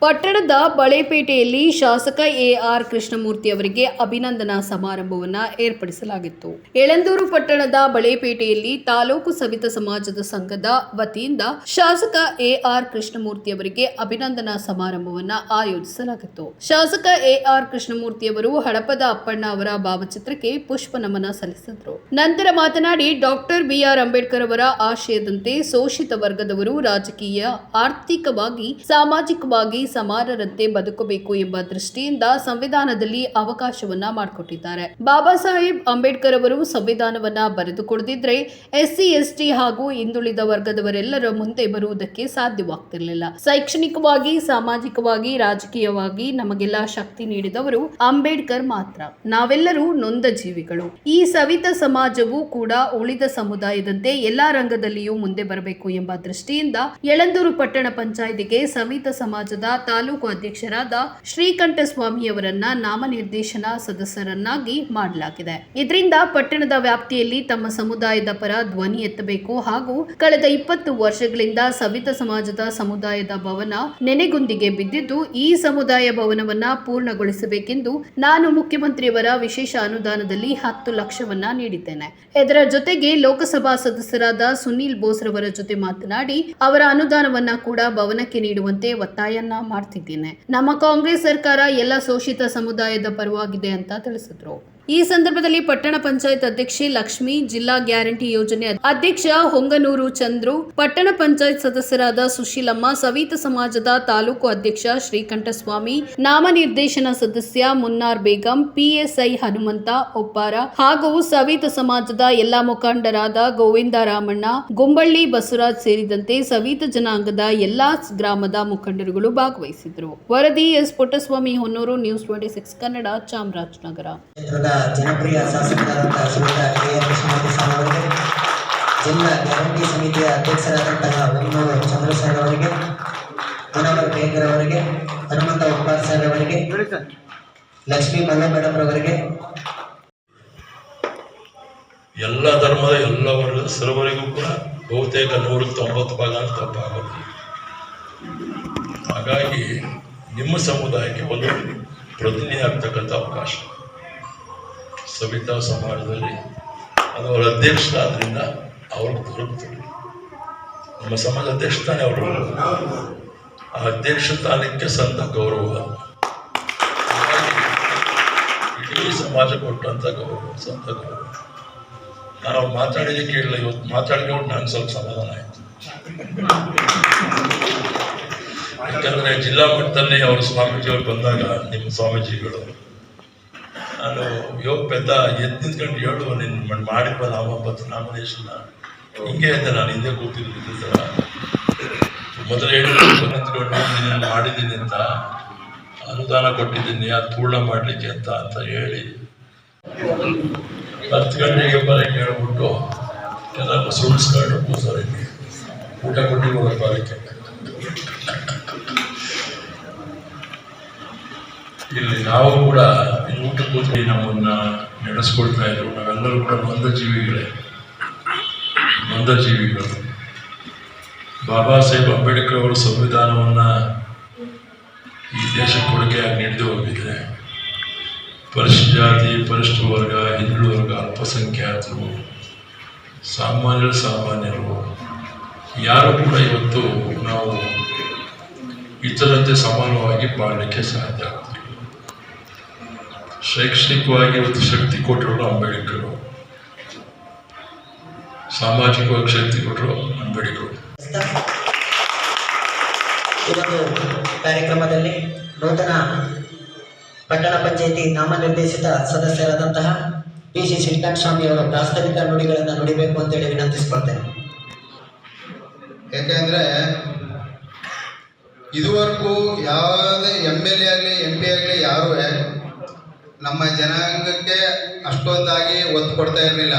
ಪಟ್ಟಣದ ಬಳೆಪೇಟೆಯಲ್ಲಿ ಶಾಸಕ ಎಆರ್ ಕೃಷ್ಣಮೂರ್ತಿ ಅವರಿಗೆ ಅಭಿನಂದನಾ ಸಮಾರಂಭವನ್ನ ಏರ್ಪಡಿಸಲಾಗಿತ್ತು. ಎಳಂದೂರು ಪಟ್ಟಣದ ಬಳೆಪೇಟೆಯಲ್ಲಿ ತಾಲೂಕು ಸವಿತ ಸಮಾಜದ ಸಂಘದ ವತಿಯಿಂದ ಶಾಸಕ ಎಆರ್ ಕೃಷ್ಣಮೂರ್ತಿ ಅವರಿಗೆ ಅಭಿನಂದನಾ ಸಮಾರಂಭವನ್ನ ಆಯೋಜಿಸಲಾಗಿತ್ತು. ಶಾಸಕ ಎಆರ್ ಕೃಷ್ಣಮೂರ್ತಿ ಅವರು ಹಡಪದ ಅಪ್ಪಣ್ಣ ಅವರ ಭಾವಚಿತ್ರಕ್ಕೆ ಪುಷ್ಪ ನಮನ ಸಲ್ಲಿಸಿದರು. ನಂತರ ಮಾತನಾಡಿ, ಡಾಕ್ಟರ್ ಬಿಆರ್ ಅಂಬೇಡ್ಕರ್ ಅವರ ಆಶಯದಂತೆ ಶೋಷಿತ ವರ್ಗದವರು ರಾಜಕೀಯ, ಆರ್ಥಿಕವಾಗಿ, ಸಾಮಾಜಿಕವಾಗಿ ಸಮಾನರಂತೆ ಬದುಕಬೇಕು ಎಂಬ ದೃಷ್ಟಿಯಿಂದ ಸಂವಿಧಾನದಲ್ಲಿ ಅವಕಾಶವನ್ನ ಮಾಡಿಕೊಟ್ಟಿದ್ದಾರೆ. ಬಾಬಾ ಸಾಹೇಬ್ ಅಂಬೇಡ್ಕರ್ ಅವರು ಸಂವಿಧಾನವನ್ನ ಬರೆದುಕೊಡದಿದ್ರೆ ಎಸ್ಸಿ, ಎಸ್ಟಿ ಹಾಗೂ ಹಿಂದುಳಿದ ವರ್ಗದವರೆಲ್ಲರ ಮುಂದೆ ಬರುವುದಕ್ಕೆ ಸಾಧ್ಯವಾಗ್ತಿರಲಿಲ್ಲ. ಶೈಕ್ಷಣಿಕವಾಗಿ, ಸಾಮಾಜಿಕವಾಗಿ, ರಾಜಕೀಯವಾಗಿ ನಮಗೆಲ್ಲ ಶಕ್ತಿ ನೀಡಿದವರು ಅಂಬೇಡ್ಕರ್ ಮಾತ್ರ. ನಾವೆಲ್ಲರೂ ನೊಂದ ಜೀವಿಗಳು. ಈ ಸವಿತ ಸಮಾಜವು ಕೂಡ ಉಳಿದ ಸಮುದಾಯದಂತೆ ಎಲ್ಲಾ ರಂಗದಲ್ಲಿಯೂ ಮುಂದೆ ಬರಬೇಕು ಎಂಬ ದೃಷ್ಟಿಯಿಂದ ಯಳಂದೂರು ಪಟ್ಟಣ ಪಂಚಾಯಿತಿಗೆ ಸವಿತ ಸಮಾಜದ ತಾಲೂಕು ಅಧ್ಯಕ್ಷರಾದ ಶ್ರೀಕಂಠ ಸ್ವಾಮಿಯವರನ್ನ ನಾಮನಿರ್ದೇಶನ ಸದಸ್ಯರನ್ನಾಗಿ ಮಾಡಲಾಗಿದೆ. ಇದರಿಂದ ಪಟ್ಟಣದ ವ್ಯಾಪ್ತಿಯಲ್ಲಿ ತಮ್ಮ ಸಮುದಾಯದ ಪರ ಧ್ವನಿ ಎತ್ತಬೇಕು ಹಾಗೂ ಕಳೆದ ಇಪ್ಪತ್ತು ವರ್ಷಗಳಿಂದ ಸವಿತ ಸಮಾಜದ ಸಮುದಾಯದ ಭವನ ನೆನೆಗುಂದಿಗೆ ಬಿದ್ದಿದ್ದು, ಈ ಸಮುದಾಯ ಭವನವನ್ನ ಪೂರ್ಣಗೊಳಿಸಬೇಕೆಂದು ನಾನು ಮುಖ್ಯಮಂತ್ರಿಯವರ ವಿಶೇಷ ಅನುದಾನದಲ್ಲಿ ಹತ್ತು ಲಕ್ಷವನ್ನ ನೀಡಿದ್ದೇನೆ. ಇದರ ಜೊತೆಗೆ ಲೋಕಸಭಾ ಸದಸ್ಯರಾದ ಸುನೀಲ್ ಬೋಸ್ರವರ ಜೊತೆ ಮಾತನಾಡಿ, ಅವರ ಅನುದಾನವನ್ನ ಕೂಡ ಭವನಕ್ಕೆ ನೀಡುವಂತೆ ಒತ್ತಾಯನ್ನ ಮಾಡ್ತಿದ್ದೇನೆ. ನಮ್ಮ ಕಾಂಗ್ರೆಸ್ ಸರ್ಕಾರ ಎಲ್ಲ ಶೋಷಿತ ಸಮುದಾಯದ ಪರವಾಗಿದೆ ಅಂತ ತಿಳಿಸಿದ್ರು. ಈ ಸಂದರ್ಭದಲ್ಲಿ ಪಟ್ಟಣ ಪಂಚಾಯತ್ ಅಧ್ಯಕ್ಷೆ ಲಕ್ಷ್ಮಿ, ಜಿಲ್ಲಾ ಗ್ಯಾರಂಟಿ ಯೋಜನೆ ಅಧ್ಯಕ್ಷ ಹೊಂಗನೂರು ಚಂದ್ರು, ಪಟ್ಟಣ ಪಂಚಾಯತ್ ಸದಸ್ಯರಾದ ಸುಶೀಲಮ್ಮ, ಸವಿತ ಸಮಾಜದ ತಾಲೂಕು ಅಧ್ಯಕ್ಷ ಶ್ರೀಕಂಠಸ್ವಾಮಿ, ನಾಮನಿರ್ದೇಶನ ಸದಸ್ಯ ಮುನ್ನಾರ್ ಬೇಗಂ, ಪಿಎಸ್ಐ ಹನುಮಂತ ಒಪ್ಪಾರ ಹಾಗೂ ಸವಿತ ಸಮಾಜದ ಎಲ್ಲಾ ಮುಖಂಡರಾದ ಗೋವಿಂದ ರಾಮಣ್ಣ, ಗುಂಬಳ್ಳಿ ಬಸವರಾಜ್ ಸೇರಿದಂತೆ ಸವಿತ ಜನಾಂಗದ ಎಲ್ಲಾ ಗ್ರಾಮದ ಮುಖಂಡರುಗಳು ಭಾಗವಹಿಸಿದ್ರು ವರದಿ S Puttaswamy Honnur, news twenty six Kannada, Chamarajanagar. ಜನಪ್ರಿಯ ಶಾಸಕರಾದಂತಹ ಶ್ರೀಯುತ ಕೆ. ಎನ್ ಕೃಷ್ಣಮೂರ್ತಿ ಸ್ವಾಮಿ ಅವರಿಗೆ, ಜಿಲ್ಲಾ ಗ್ಯಾರಂಟಿ ಸಮಿತಿಯ ಅಧ್ಯಕ್ಷರಾದಂತಹ ಹೊನ್ನೂರು ಚಂದ್ರಶೇಖರ್ ಅವರಿಗೆ ಮುನವರ್ ಬೇಗರ್ ಅವರಿಗೆ, ಹನುಮಂತ ಉಪ್ಪಾರ್ ಸರ್ ಅವರಿಗೆ, ಲಕ್ಷ್ಮೀ ಮಲ್ಲ ಮೇಡಮ್ ಅವರಿಗೆ. ಎಲ್ಲ ಧರ್ಮದ ಎಲ್ಲ ವರ್ಗದ ಸರ್ವರಿಗೂ ಕೂಡ ಬಹುತೇಕ ನೂರಕ್ಕೆ ತೊಂಬತ್ತು ಭಾಗ ಅಂತ ತಪ್ಪಾಗೋದು ಹಾಗಾಗಿ ನಿಮ್ಮ ಸಮುದಾಯಕ್ಕೆ ಒಂದು ಪ್ರತಿನಿಧಿ ಆಗ್ತಕ್ಕಂಥ ಅವಕಾಶ. ಸವಿತಾ ಸಮಾಜದಲ್ಲಿ ಅದು ಅವರ ಅಧ್ಯಕ್ಷರಾದ್ರಿಂದ ಅವ್ರಿಗೆ ದೊರಕ್ತದೆ ನಮ್ಮ ಸಮಾಜ ಅಧ್ಯಕ್ಷ ತಾನೇ ಅವರು. ಆ ಅಧ್ಯಕ್ಷ ಸ್ಥಾನಕ್ಕೆ ಸಂತ ಗೌರವ. ಇಡೀ ಸಮಾಜ ಕೊಟ್ಟಂತ ಗೌರವ, ಸಂತ ಗೌರವ. ನಾನು ಅವ್ರು ಮಾತಾಡಿದ ಕೇಳಲಿಲ್ಲ ಇವತ್ತು ಮಾತಾಡ್ಕೊಂಡು ನಾನು ಸ್ವಲ್ಪ ಸಮಾಧಾನ ಆಯಿತು. ಯಾಕಂದರೆ ಜಿಲ್ಲಾ ಮಟ್ಟದಲ್ಲಿ ಅವರು ಸ್ವಾಮೀಜಿಯವರು ಬಂದಾಗ ನಿಮ್ಮ ಸ್ವಾಮೀಜಿಗಳು ನಾನು ಯೋಗ ಪೆದ್ದ ಎದ್ದು ನಿಂತ್ಕೊಂಡು ಹೇಳು ನಿನ್ನ ಮಾಡಿಪ್ಪ ನಾಮಪತ್ರ ನಾಮಿನೇಷನ್ನ ಹಿಂಗೆ ಅಂತ ನಾನು, ಹಿಂದೆ ಕೂತಿದ್ದು ಸರ ಮೊದಲು ಹೇಳಿದ್ರು ನಿಂತ್ಕೊಂಡು ಮಾಡಿದ್ದೀನಿ ಅಂತ. ಅನುದಾನ ಕೊಟ್ಟಿದ್ದೀನಿ ಅದು ಪೂರ್ಣ ಮಾಡಲಿಕ್ಕೆ ಅಂತ ಅಂತ ಹೇಳಿ. ಹತ್ತು ಗಂಟೆಗೆ ಬರೋಕ್ಕೆ ಹೇಳ್ಬಿಟ್ಟು ಎಲ್ಲ ಸುಳಿಸ್ಕೊಂಡು ಕೂಸೋರಿಗೆ. ಊಟ ಕೊಟ್ಟು ಬರೋಕ್ಕೆ ಇಲ್ಲಿ ನಾವು ಕೂಡ ಊಟ ಕೂತಿ ನಮ್ಮನ್ನ ನಡೆಸ್ಕೊಳ್ತಾ ಇದ್ರು ನಾವೆಲ್ಲರೂ ಕೂಡ ಬಂದ ಜೀವಿಗಳೇ ಬಂದ ಜೀವಿಗಳು ಬಾಬಾ ಸಾಹೇಬ್ ಅಂಬೇಡ್ಕರ್ ಅವರು ಸಂವಿಧಾನವನ್ನ ಈ ದೇಶ ಕೊಡುಗೆಯಾಗಿ ನೀಡದೆ ಹೋಗಿದ್ರೆ ಪರಿಶಿಷ್ಟ ಜಾತಿ, ಪರಿಶಿಷ್ಟ ವರ್ಗ ಹಿಂದುಳಿದ ವರ್ಗ, ಅಲ್ಪಸಂಖ್ಯಾತರು, ಸಾಮಾನ್ಯರು ಸಾಮಾನ್ಯರು. ಯಾರು ಕೂಡ ಇವತ್ತು ನಾವು ಇತರಂತೆ ಸಮಾನವಾಗಿ ಬಾಳಲಿಕ್ಕೆ ಸಾಧ್ಯ. ಶೈಕ್ಷಣಿಕವಾಗಿ ಇವತ್ತು ಶಕ್ತಿ ಕೊಟ್ಟರು ಅಂಬೇಡ್ಕರ್. ಸಾಮಾಜಿಕವಾಗಿ ಶಕ್ತಿ ಕೊಟ್ಟರು ಅಂಬೇಡ್ಕರ್. ಈ ಒಂದು ಕಾರ್ಯಕ್ರಮದಲ್ಲಿ ನೂತನ ಪಟ್ಟಣ ಪಂಚಾಯಿತಿ ನಾಮನಿರ್ದೇಶಿತ ಸದಸ್ಯರಾದಂತಹ ಪಿ ಸಿ ಶ್ರೀಕಾಂತ್ ಸ್ವಾಮಿ ಅವರ ಪ್ರಾಸ್ತಾವಿಕ ನುಡಿಗಳನ್ನು ನುಡಿಬೇಕು ಅಂತೇಳಿ ವಿನಂತಿಸ್ಕೊಳ್ತೇನೆ. ಯಾಕೆಂದರೆ ಇದುವರೆಗೂ ಯಾವುದೇ ಎಂ ಎಲ್ ಎ ಆಗಲಿ ಎಂ ಪಿ ಆಗಲಿ ಯಾರೂ ನಮ್ಮ ಜನಾಂಗಕ್ಕೆ ಅಷ್ಟೊಂದಾಗಿ ಒತ್ತು ಕೊಡ್ತಾ ಇರಲಿಲ್ಲ.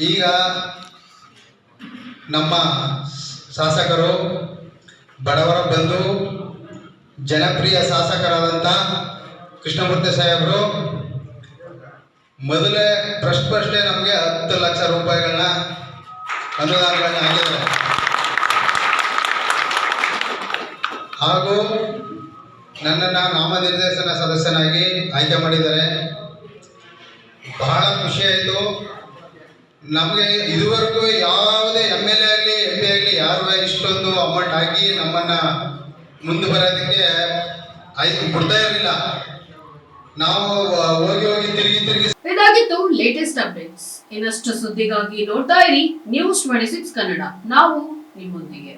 ಈಗ ನಮ್ಮ ಶಾಸಕರು, ಬಡವರ ಬಂಧು, ಜನಪ್ರಿಯ ಶಾಸಕರಾದಂಥ ಕೃಷ್ಣಮೂರ್ತಿ ಸಾಹೇಬರು, ಮೊದಲೇ ಫಸ್ಟ್ ಫಸ್ಟೇ ನಮಗೆ ಹತ್ತು ಲಕ್ಷ ರೂಪಾಯಿಗಳನ್ನ ಅನುದಾನಗಳನ್ನ ಹಾಕಿದ್ದಾರೆ. ಹಾಗೂ ನನ್ನನ್ನು ನಾಮನಿರ್ದೇಶನ ಸದಸ್ಯನಾಗಿ ಆಯ್ಕೆ ಮಾಡಿದ್ದಾರೆ. ಬಹಳ ಖುಷಿ ಆಯಿತು. ನಮಗೆ ಇದುವರೆಗೂ ಯಾವುದೇ ಎಂ ಎಲ್ ಎ ಆಗಲಿ ಎಂ ಪಿ ಆಗಲಿ ಯಾರು ಇಷ್ಟೊಂದು ಅಮೌಂಟ್ ಹಾಕಿ ನಮ್ಮನ್ನು ಮುಂದೆ ಬರೋದಕ್ಕೆ ಆಯ್ತು, ಕೊಡ್ತಾ ಇರಲಿಲ್ಲ. ನಾವು ಹೋಗಿ ಹೋಗಿ ತಿರುಗಿ ತಿರುಗಿ ಇದಾಗಿತ್ತು ಲೇಟೆಸ್ಟ್ ಅಪ್ಡೇಟ್ಸ್ ಇನ್ನಷ್ಟು ಸುದ್ದಿಗಾಗಿ ನೋಡ್ತಾ ಇರಿ. ನ್ಯೂಸ್ ಟ್ವೆಂಟಿ ಸಿಕ್ಸ್ ಕನ್ನಡ ನಾವು ನಿಮ್ಮೊಂದಿಗೆ.